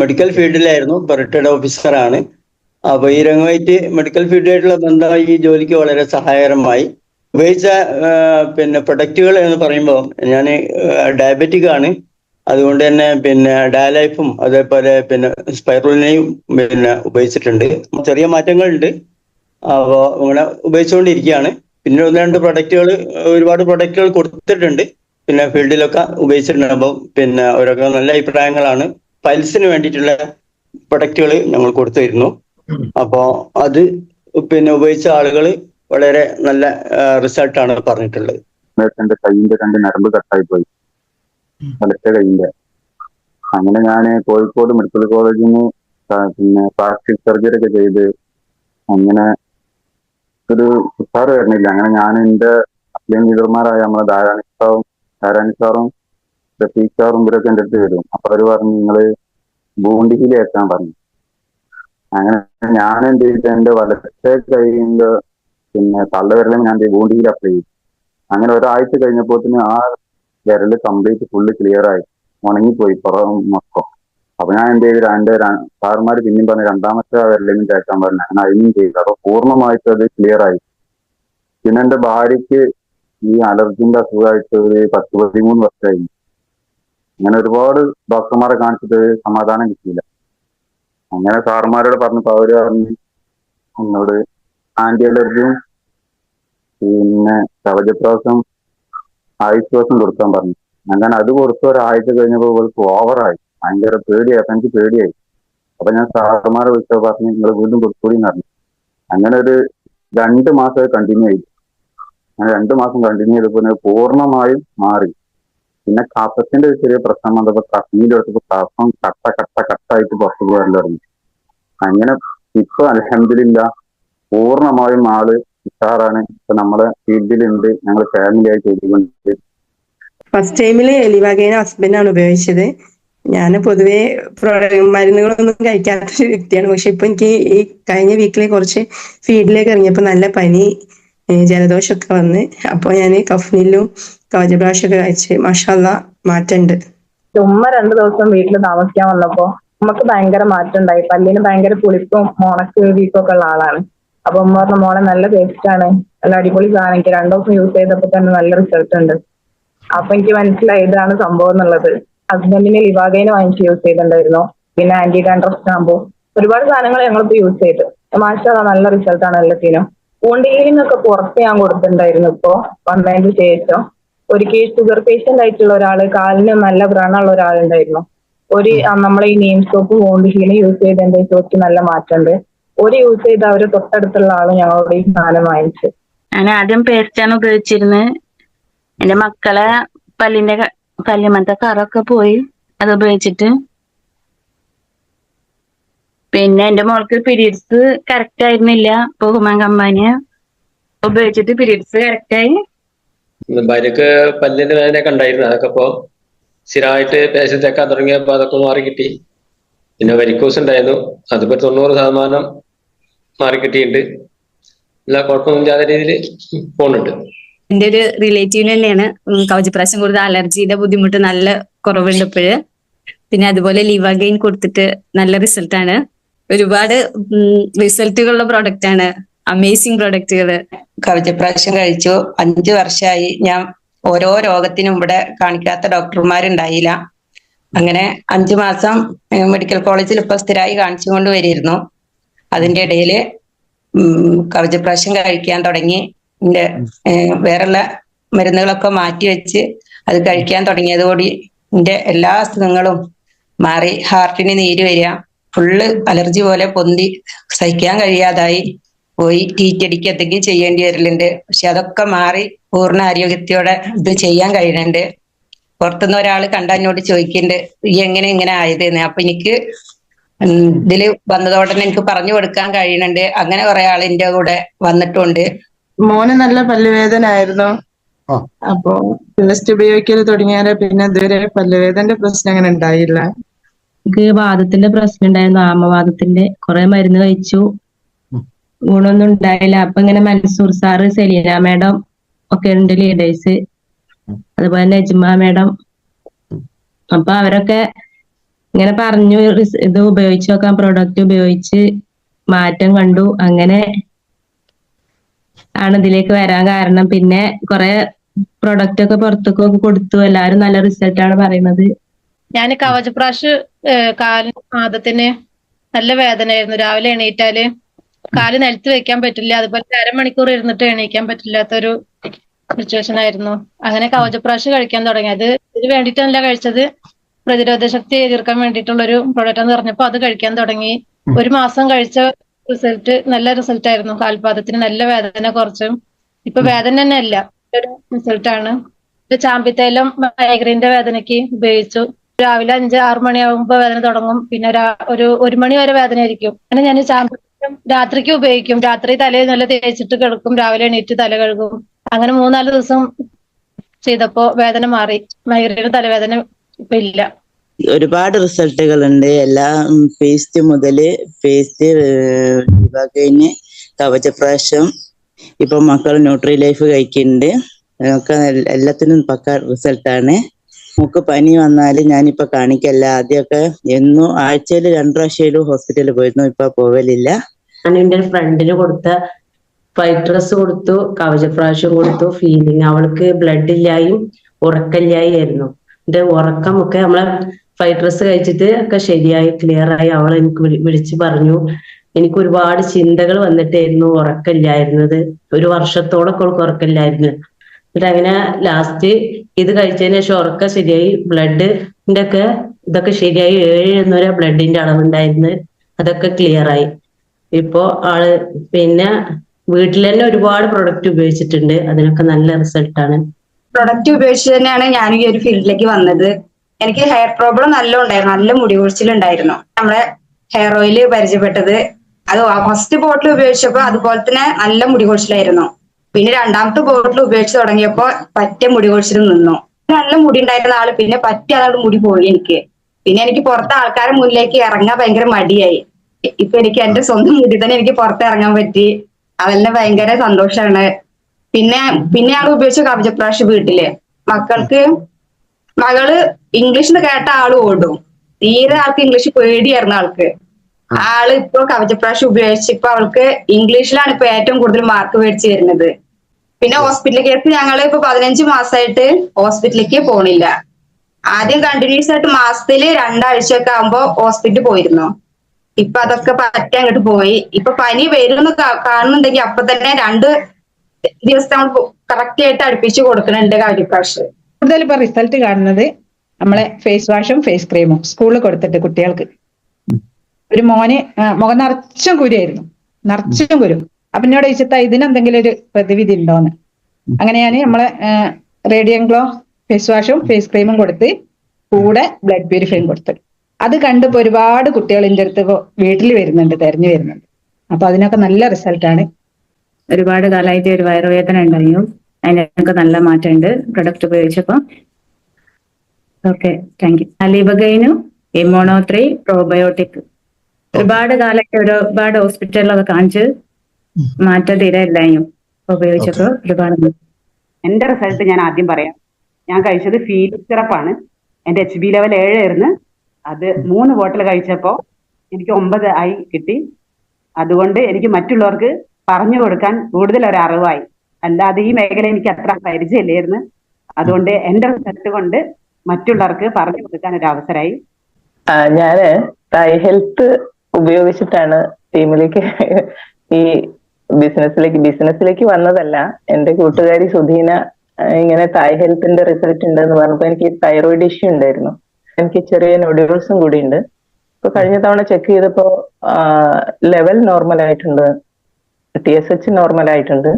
Medical ഫീൽഡിലായിരുന്നു പെർട്ടേഡ് ഓഫീസറാണ് അപ്പൊ ഈ രംഗമായിട്ട് മെഡിക്കൽ ഫീൽഡായിട്ടുള്ള ബന്ധം ഈ ജോലിക്ക് വളരെ സഹായകരമായി. ഉപയോഗിച്ച പിന്നെ പ്രൊഡക്റ്റുകൾ എന്ന് പറയുമ്പോൾ ഞാൻ ഡയബറ്റിക് ആണ്. അതുകൊണ്ട് തന്നെ പിന്നെ ഡയലൈഫും അതേപോലെ പിന്നെ സ്പൈറുലിനെയും പിന്നെ ഉപയോഗിച്ചിട്ടുണ്ട്. ചെറിയ മാറ്റങ്ങളുണ്ട്. അപ്പോൾ അങ്ങനെ ഉപയോഗിച്ചുകൊണ്ടിരിക്കുകയാണ്. പിന്നെ ഒന്ന് രണ്ട് പ്രൊഡക്റ്റുകൾ ഒരുപാട് പ്രൊഡക്റ്റുകൾ കൊടുത്തിട്ടുണ്ട്. പിന്നെ ഫീൽഡിലൊക്കെ ഉപയോഗിച്ചിട്ടുണ്ട്. അപ്പോൾ പിന്നെ അവരൊക്കെ നല്ല അഭിപ്രായങ്ങളാണ്. പൈൽസിന് വേണ്ടിയിട്ടുള്ള പ്രൊഡക്റ്റുകൾ ഞങ്ങൾ കൊടുത്തിരുന്നു. അപ്പോൾ അത് പിന്നെ ഉപയോഗിച്ച ആളുകൾ വളരെ നല്ല റിസൾട്ടാണ് പറഞ്ഞിട്ടുള്ളത്. എന്റെ കൈയിന്റെ രണ്ട് നരമ്പ് കട്ടായി പോയി. വലത്തെ കൈയിന്റെ അങ്ങനെ ഞാൻ കോഴിക്കോട് മെഡിക്കൽ കോളേജിൽ നിന്ന് പിന്നെ പ്ലാസ്റ്റിക് സർജറി ഒക്കെ ചെയ്ത് അങ്ങനെ ഒരു ഉഷാറ് വരുന്നില്ല. അങ്ങനെ ഞാൻ എന്റെ അസ്ലിം ലീഡർമാരായ നമ്മളെ ധാരാണി സാറും ധാരാണി സാറും റഫീഖ് സാറും ഇവരൊക്കെ എന്റെ അടുത്ത് വരും. അപ്പൊ അവർ പറഞ്ഞു നിങ്ങൾ എത്താൻ പറഞ്ഞു. അങ്ങനെ ഞാൻ എന്ത് ചെയ്തിട്ട് എന്റെ വലത്തെ കൈയിന്റെ പിന്നെ തള്ളവിരലും ഞാൻ ബൂണ്ടിയിൽ അപ്ലൈ ചെയ്തു. അങ്ങനെ ഒരാഴ്ച കഴിഞ്ഞപ്പോൾ ആ വിരൽ കംപ്ലീറ്റ് ഫുള്ള് ക്ലിയർ ആയി. ഉണങ്ങിപ്പോയി പുറം മൊത്തം. അപ്പൊ ഞാൻ എന്ത് ചെയ്തു? രണ്ട് സാറുമാര് പിന്നെയും പറഞ്ഞു രണ്ടാമത്തെ ആ വിരലിനും കേൾക്കാൻ പറഞ്ഞു അങ്ങനെ അതിനും ചെയ്തു. അപ്പൊ പൂർണമായിട്ട് അത് ക്ലിയർ ആയി. പിന്നെ എന്റെ ഭാര്യയ്ക്ക് ഈ അലർജിന്റെ അസുഖമായിട്ട് ഒരു പത്ത് പതിമൂന്ന് വർഷമായി. അങ്ങനെ ഒരുപാട് ഡോക്ടർമാരെ കാണിച്ചിട്ട് സമാധാനം കിട്ടിയില്ല. അങ്ങനെ സാറുമാരോട് പറഞ്ഞപ്പോ അവർ പറഞ്ഞു എന്നോട് ആന്റി അലർജിയും പിന്നെ കവചപ്രാസം ആയുശ്വാസം കൊടുക്കാൻ പറഞ്ഞു. അങ്ങനെ അത് കൊടുത്ത ഒരാഴ്ച കഴിഞ്ഞപ്പോൾ ഇവൾക്ക് ഓവറായി. ഭയങ്കര പേടിയായി എനിക്ക് പേടിയായി. അപ്പൊ ഞാൻ സാറുമാരെ വിളിച്ചപ്പോൾ പറഞ്ഞു നിങ്ങൾ വീണ്ടും കൊടുക്കൂടി എന്ന് പറഞ്ഞു. അങ്ങനെ ഒരു രണ്ട് മാസം കണ്ടിന്യൂ ആയി. അങ്ങനെ രണ്ട് മാസം കണ്ടിന്യൂ ചെയ്തപ്പോൾ പൂർണമായും മാറി. പിന്നെ കാസത്തിന്റെ ഒരു ചെറിയ പ്രശ്നം വന്നപ്പോ കഫീലെടുത്തപ്പോ കഫം കട്ട കട്ട കട്ടായിട്ട് പുറത്തു പോകാൻ തുടങ്ങി അങ്ങനെ ഇപ്പൊ അലഹമില്ല പൂർണമായും ആൾ ഉഷാറാണ്. ഇപ്പൊ നമ്മളെ ഫീൽഡിലുണ്ട്. ഞങ്ങൾ ഫാമിലി ആയി ചെയ്തുകൊണ്ട് ഫസ്റ്റ് ടൈമിൽ എലിവാകേന ഹസ്ബൻഡാണ് ഉപയോഗിച്ചത്. ഞാൻ പൊതുവെ മരുന്നുകളൊന്നും കഴിക്കാത്ത വ്യക്തിയാണ്. പക്ഷെ ഇപ്പൊ എനിക്ക് ഈ കഴിഞ്ഞ വീക്കിലെ കുറച്ച് ഫീൽഡിലേക്ക് ഇറങ്ങിയപ്പോൾ നല്ല പനി ജലദോഷമൊക്കെ വന്ന്. അപ്പോൾ ഞാൻ കഫ്നിലും കവചപ്രാശൊക്കെ കഴിച്ച് മഷാല്ല മാറ്റമുണ്ട് ഉമ്മ രണ്ടു ദിവസം വീട്ടിൽ താമസിക്കാൻ വന്നപ്പോ നമുക്ക് ഭയങ്കര മാറ്റം ഉണ്ടായി പല്ലിന് ഭയങ്കര പുളിപ്പും മോണക്ക് വീക്കും ഒക്കെ ഉള്ള ആളാണ്. അപ്പൊ ഉമ്മ പറഞ്ഞ മോളെ നല്ല ടേസ്റ്റ് ആണ്. നല്ല അടിപൊളി സാധനം എനിക്ക് രണ്ടു ദിവസം യൂസ് ചെയ്തപ്പോ തന്നെ നല്ല റിസൾട്ട് ഉണ്ട്. അപ്പൊ എനിക്ക് മനസ്സിലായി ഇതാണ് സംഭവം എന്നുള്ളത്. ഹസ്ബൻഡിന് ലിവാഗൈന് വാങ്ങിച്ച് യൂസ് ചെയ്തിട്ടുണ്ടായിരുന്നു. പിന്നെ ആന്റി ഡാൻഡ്രഫ് ഷാമ്പു ഒരുപാട് സാധനങ്ങൾ ഞങ്ങളിപ്പോ യൂസ് ചെയ്തു. മാഷാ നല്ല റിസൾട്ട് ആണ് എല്ലാത്തിനും. ഒക്കെ പുറത്ത് ഞാൻ കൊടുത്തിട്ടുണ്ടായിരുന്നു ഇപ്പോ. വന്നതിന് ശേഷം. ഒരിക്കൽ ഷുഗർ പേഷ്യന്റ് ആയിട്ടുള്ള ഒരാൾ കാലിന് നല്ല വ്രണമുള്ള ഒരാളുണ്ടായിരുന്നു. ഒരു നമ്മളെ ഈ name soap won't use use ചെയ്തതിന്റെ ചോദിച്ച് നല്ല മാറ്റമുണ്ട്. ഒരു യൂസ് ചെയ്ത് അവർ തൊട്ടടുത്തുള്ള ആൾ ഞങ്ങളോട് ഈ സാധനം വാങ്ങിച്ചു. ഞാൻ ആദ്യം പേസ്റ്റാണ് ഉപയോഗിച്ചിരുന്നത് എന്റെ മക്കളെ പല്ലിന്റെ പല്ലുമത്തെ കറൊക്കെ പോയി അത് ഉപയോഗിച്ചിട്ട് പിന്നെ എന്റെ മോൾക്ക് പീരീഡ്സ് കറക്റ്റ് ആയിരുന്നില്ല. ഇപ്പൊ ഹുമാൻ കമ്പാനി ഉപയോഗിച്ചിട്ട് പീരീഡ്സ് കറക്റ്റ് ആയി. ഭാര്യക്ക് പല്ലിന്റെ വേദനയൊക്കെ ഉണ്ടായിരുന്നു. അതൊക്കെ ഇപ്പോ സ്ഥിരമായിട്ട് പേഷ്യൻസ് തേക്കാൻ തുടങ്ങിയപ്പോ അതൊക്കെ മാറി കിട്ടി. പിന്നെ വരിക്കോസ് ഉണ്ടായിരുന്നു. അതിപ്പോ തൊണ്ണൂറ് ശതമാനം മാറി കിട്ടിയിട്ടുണ്ട്. എല്ലാ കുഴപ്പമില്ലാത്ത രീതിയിൽ പോകുന്നുണ്ട് എന്റെ ഒരു റിലേറ്റീവിന് തന്നെയാണ്. കവചപ്രാശം കൊടുത്ത അലർജിയുടെ ബുദ്ധിമുട്ട് നല്ല കുറവുണ്ട് ഇപ്പോഴ്. പിന്നെ അതുപോലെ ലിവാഗൈൻ കൊടുത്തിട്ട് നല്ല റിസൾട്ടാണ് ഒരുപാട് റിസൾട്ടുകളുള്ള പ്രോഡക്റ്റ് ആണ് അമേസിങ് കവിച്ച പ്രാവശ്യം കഴിച്ചു. അഞ്ചു വർഷമായി ഞാൻ ഓരോ രോഗത്തിനും ഇവിടെ കാണിക്കാത്ത ഡോക്ടർമാരുണ്ടായില്ല. അങ്ങനെ അഞ്ചു മാസം മെഡിക്കൽ കോളേജിൽ ഇപ്പൊ സ്ഥിരമായി കാണിച്ചുകൊണ്ട് വരിയിരുന്നു അതിന്റെ ഇടയിൽ കവചപ്രാവശ്യം കഴിക്കാൻ തുടങ്ങി. ഏഹ്, വേറെയുള്ള മരുന്നുകളൊക്കെ മാറ്റി വെച്ച് അത് കഴിക്കാൻ തുടങ്ങിയതോടി എന്റെ എല്ലാ അസുഖങ്ങളും മാറി ഹാർട്ടിന് നീര് വരിക. ഫുള്ള് അലർജി പോലെ പൊന്തി സഹിക്കാൻ കഴിയാതായി. പോയി ടീറ്റടിക്ക് എന്തെങ്കിലും ചെയ്യേണ്ടി വരലുണ്ട്. പക്ഷെ അതൊക്കെ മാറി പൂർണ ആരോഗ്യത്തോടെ ഇത് ചെയ്യാൻ കഴിയുന്നുണ്ട്. പുറത്തുനിന്ന് ഒരാൾ കണ്ട എന്നോട് ചോദിക്കുന്നുണ്ട് ഈ എങ്ങനെ ഇങ്ങനെ ആയതെന്ന്? അപ്പൊ എനിക്ക് ഇതിൽ ഇതിൽ വന്നതോടെ തന്നെ എനിക്ക് പറഞ്ഞു കൊടുക്കാൻ കഴിയുന്നുണ്ട്. അങ്ങനെ കുറെ ആൾ എന്റെ കൂടെ വന്നിട്ടുണ്ട്. മോന് നല്ല പല്ലുവേദന ആയിരുന്നു. അപ്പോ അപ്പൊ ഉപയോഗിക്കൽ തുടങ്ങിയാലേ പിന്നെ ഇതുവരെ പല്ലുവേദന്റെ പ്രശ്നം അങ്ങനെ ഉണ്ടായില്ല. എനിക്ക് വാദത്തിന്റെ പ്രശ്നം ഉണ്ടായിരുന്നു. ആമവാദത്തിന്റെ കുറെ മരുന്ന് കഴിച്ചു. ഗുണമൊന്നും ഉണ്ടായില്ല. അപ്പൊ ഇങ്ങനെ മൻസൂർ സാറ് സെലീന മാഡം ഒക്കെ ഉണ്ട് ലീഡേഴ്സ് അതുപോലെ നജ്മ മാഡം. അപ്പൊ അവരൊക്കെ ഇങ്ങനെ പറഞ്ഞു ഇത് ഉപയോഗിച്ച് നോക്കാം പ്രൊഡക്റ്റ് ഉപയോഗിച്ച് മാറ്റം കണ്ടു. അങ്ങനെ ആണ് ഇതിലേക്ക് വരാൻ കാരണം. പിന്നെ കുറെ പ്രൊഡക്റ്റ് ഒക്കെ പുറത്തേക്കൊക്കെ കൊടുത്തു. എല്ലാരും നല്ല റിസൾട്ട് ആണ് പറയുന്നത്. ഞാൻ കവചപ്രാശ് കാലിന് പാദത്തിന് നല്ല വേദനയായിരുന്നു. രാവിലെ എണീറ്റാൽ കാൽ നിലത്ത് വെക്കാൻ പറ്റില്ല. അതുപോലെ അരമണിക്കൂർ ഇരുന്നിട്ട് എണീക്കാൻ പറ്റില്ലാത്തൊരു സിറ്റുവേഷൻ ആയിരുന്നു. അങ്ങനെ കവചപ്രാശ് കഴിക്കാൻ തുടങ്ങി. അത് ഇതിന് വേണ്ടിയിട്ടല്ല കഴിച്ചത്. പ്രതിരോധ ശക്തി എതിർക്കാൻ വേണ്ടിയിട്ടുള്ള ഒരു പ്രൊഡക്റ്റ് എന്ന് പറഞ്ഞപ്പോ അത് കഴിക്കാൻ തുടങ്ങി. ഒരു മാസം കഴിച്ച റിസൾട്ട് നല്ല റിസൾട്ട് ആയിരുന്നു. കാൽപാദത്തിന് നല്ല വേദന കുറച്ചും. ഇപ്പൊ വേദന തന്നെ അല്ല. ഒരു റിസൾട്ട് ആണ്. ഇപ്പൊ ചാമ്പിത്തൈലം മൈഗ്രെയിന്റെ വേദനയ്ക്ക് ഉപയോഗിച്ചു. രാവിലെ അഞ്ച് ആറ് മണിയാകുമ്പോ വേദന തുടങ്ങും. പിന്നെ ഒരു ഒരു മണി വരെ വേദന ആയിരിക്കും. അങ്ങനെ ഞാൻ ചാമ്പ്യം രാത്രിക്ക് ഉപയോഗിക്കും. രാത്രി തലയിൽ നല്ല തേച്ചിട്ട് കിടക്കും. രാവിലെ എണീറ്റ് തല കഴുകും. അങ്ങനെ മൂന്നാൽ ദിവസം ചെയ്തപ്പോ വേദന മാറി. മൈഗ്രെയിൻ തലവേദന ഇപ്പൊ ഇല്ല. ഒരുപാട് റിസൾട്ടുകൾ ഉണ്ട് എല്ലാ പേസ്റ്റ് മുതൽ പേസ്റ്റ് കവച കവചപ്രാശം ഇപ്പൊ മക്കൾ ന്യൂട്രി ലൈഫ് കഴിക്കുന്നുണ്ട് എല്ലാത്തിനും പക്ക റിസൾട്ടാണ്. നമുക്ക് പനി വന്നാൽ ഞാനിപ്പോ കാണിക്കല്ല. ആദ്യമൊക്കെ എന്നും ആഴ്ചയിൽ രണ്ടു പ്രാവശ്യം ഹോസ്പിറ്റലിൽ പോയിരുന്നു. ഇപ്പൊ പോവലില്ല. ഞാൻ ഒരു ഫ്രണ്ടിന് കൊടുത്ത ഡ്രസ് കൊടുത്തു കവചപ്രാവശ്യം കൊടുത്തു ഫീലിംഗ് അവൾക്ക് ബ്ലഡ് ഇല്ലായും ഉറക്കമില്ലായി ആയിരുന്നു എന്റെ ഉറക്കമൊക്കെ നമ്മളെ ഡ്രസ് കഴിച്ചിട്ട് ഒക്കെ ശരിയായി ക്ലിയർ ആയി അവൾ എനിക്ക് വിളിച്ചു പറഞ്ഞു. എനിക്ക് ഒരുപാട് ചിന്തകൾ വന്നിട്ടായിരുന്നു ഉറക്കമില്ലായിരുന്നത്. ഒരു വർഷത്തോളം ഉറക്കമില്ലായിരുന്നു. എന്നിട്ട് അങ്ങനെ ലാസ്റ്റ് ഇത് കഴിച്ചതിന് ശേഷം ഉറക്കം ശരിയായി ബ്ലഡിന്റെ ഒക്കെ ഇതൊക്കെ ശരിയായി ഏഴ് എന്നൊരു ബ്ലഡിന്റെ അളവുണ്ടായിരുന്നു അതൊക്കെ ക്ലിയർ ആയി. ഇപ്പോ ആൾ പിന്നെ വീട്ടിൽ തന്നെ ഒരുപാട് പ്രൊഡക്റ്റ് ഉപയോഗിച്ചിട്ടുണ്ട്. അതിനൊക്കെ നല്ല റിസൾട്ടാണ് പ്രൊഡക്റ്റ് ഉപയോഗിച്ച് തന്നെയാണ് ഞാൻ ഈ ഒരു ഫീൽഡിലേക്ക് വന്നത്. എനിക്ക് ഹെയർ പ്രോബ്ലം നല്ല ഉണ്ടായിരുന്നു. നല്ല മുടി കൊഴിച്ചിലുണ്ടായിരുന്നു. നമ്മളെ ഹെയർ ഓയിൽ പരിചയപ്പെട്ടത്. അത് ഫസ്റ്റ് ബോട്ടിൽ ഉപയോഗിച്ചപ്പോ അതുപോലെ തന്നെ നല്ല മുടി കൊഴിച്ചിലായിരുന്നു. പിന്നെ രണ്ടാമത്തെ ബോട്ടിൽ ഉപയോഗിച്ച് തുടങ്ങിയപ്പോ പറ്റ മുടി കൊഴിച്ചിൽ നിന്നു. നല്ല മുടി ഉണ്ടായിരുന്ന ആൾ പിന്നെ പറ്റി അതോട് മുടി പോയി എനിക്ക്. പിന്നെ എനിക്ക് പുറത്തെ ആൾക്കാരെ മുന്നിലേക്ക് ഇറങ്ങാൻ ഭയങ്കര മടിയായി. ഇപ്പൊ എനിക്ക് എന്റെ സ്വന്തം മുടി തന്നെ എനിക്ക് പുറത്ത് ഇറങ്ങാൻ പറ്റി. അതെല്ലാം ഭയങ്കര സന്തോഷാണ്. പിന്നെ പിന്നെ ആൾ ഉപയോഗിച്ച കവചപ്രാശ് വീട്ടിൽ. മക്കൾക്ക് മകൾ ഇംഗ്ലീഷിൽ കേട്ട ആൾ ഓടും. തീരെ ആൾക്ക് ഇംഗ്ലീഷ് പേടിയായിരുന്നു ആൾക്ക്. ആൾ ഇപ്പൊ കവചപ്രാവശ്യം ഉപയോഗിച്ച് ഇപ്പൊ അവൾക്ക് ഇംഗ്ലീഷിലാണ് ഇപ്പൊ ഏറ്റവും കൂടുതൽ മാർക്ക് മേടിച്ചു വരുന്നത്. പിന്നെ ഹോസ്പിറ്റൽ കേസ് ഞങ്ങൾ ഇപ്പൊ പതിനഞ്ച് മാസമായിട്ട് ഹോസ്പിറ്റലിലേക്ക് പോണില്ല. ആദ്യം കണ്ടിന്യൂസ് ആയിട്ട് മാസത്തിൽ രണ്ടാഴ്ച ഒക്കെ ആകുമ്പോ ഹോസ്പിറ്റലിൽ പോയിരുന്നു. ഇപ്പൊ അതൊക്കെ പറ്റി അങ്ങോട്ട് പോയി. ഇപ്പൊ പനി വരുമെന്ന് കാണുന്നുണ്ടെങ്കിൽ അപ്പൊ തന്നെ രണ്ട് ദിവസം നമ്മൾ കറക്റ്റ് ആയിട്ട് അടുപ്പിച്ച് കൊടുക്കുന്നുണ്ട് കവചപ്രാശ് കൂടുതൽ ഇപ്പൊ റിസൾട്ട് കാണുന്നത് നമ്മളെ ഫേസ് വാഷും ഫേസ് ക്രീമും സ്കൂളിൽ കൊടുത്തിട്ട് കുട്ടികൾക്ക്. ഒരു മോനെ മുഖം നിറച്ചും കുരുമായിരുന്നു നിറച്ചും കുരു. അപ്പൊ എന്നോട് ചോദിച്ചത്ത ഇതിനെന്തെങ്കിലും ഒരു പ്രതിവിധി ഉണ്ടോന്ന്? അങ്ങനെ നമ്മളെ റേഡിയം ഗ്ലോ ഫേസ് വാഷും ഫേസ് ക്രീമും കൊടുത്ത് കൂടെ ബ്ലഡ് പ്യൂരിഫൈയും കൊടുത്തു. അത് കണ്ടിപ്പോ ഒരുപാട് കുട്ടികൾ എന്റെ അടുത്ത് വീട്ടിൽ വരുന്നുണ്ട് തെരഞ്ഞു വരുന്നുണ്ട്. അപ്പൊ അതിനൊക്കെ നല്ല റിസൾട്ടാണ് ഒരുപാട് കാലമായിട്ട് ഒരു വയറുവേദന ഉണ്ടായിരുന്നു. അതിനൊക്കെ നല്ല മാറ്റമുണ്ട്. പ്രൊഡക്റ്റ് ഉപയോഗിച്ചപ്പോ. ഓക്കെ താങ്ക് യു അലിബഗൈനു ഇമോണോ ത്രീ പ്രോബയോട്ടിക് ഒരുപാട് കാലൊക്കെ ഒരുപാട് ഹോസ്പിറ്റലിലൊക്കെ കാണിച്ച് മാറ്റം തീരെ ഇല്ലായും ഉപയോഗിച്ചപ്പോ ഒരുപാട് എന്റെ റിസൾട്ട് ഞാൻ ആദ്യം പറയാം. ഞാൻ കഴിച്ചത് ഫീലിക് സിറപ്പാണ് എന്റെ എച്ച് ബി ലെവൽ ഏഴായിരുന്നു അത് മൂന്ന് ബോട്ടിൽ കഴിച്ചപ്പോൾ എനിക്ക് ഒമ്പത് ആയി കിട്ടി. അതുകൊണ്ട് എനിക്ക് മറ്റുള്ളവർക്ക് പറഞ്ഞു കൊടുക്കാൻ കൂടുതൽ ഒരു അറിവായി. അല്ലാതെ ഈ മേഖല എനിക്ക് അത്ര പരിചയമില്ലായിരുന്നു. അതുകൊണ്ട് എന്റെ റിസൾട്ട് കൊണ്ട് മറ്റുള്ളവർക്ക് പറഞ്ഞു കൊടുക്കാൻ ഒരു അവസരമായി. ഞാൻ ഞാൻ ഹെൽത്ത് ഉപയോഗിച്ചിട്ടാണ് ടീമിലേക്ക് ഈ ബിസിനസ്സിലേക്ക് ബിസിനസ്സിലേക്ക് വന്നതല്ല. എന്റെ കൂട്ടുകാരി സുധീന ഇങ്ങനെ തായ് ഹെൽത്തിന്റെ റിസൾട്ട് ഉണ്ട് എന്ന് പറഞ്ഞപ്പോ എനിക്ക് തൈറോയിഡ് ഇഷ്യൂ ഉണ്ടായിരുന്നു. എനിക്ക് ചെറിയ നൊഡ്യൂൾസും കൂടി ഉണ്ട്. ഇപ്പൊ കഴിഞ്ഞ തവണ ചെക്ക് ചെയ്തപ്പോ ലെവൽ നോർമൽ ആയിട്ടുണ്ട്. ടി എസ് എച്ച് നോർമൽ ആയിട്ടുണ്ട്.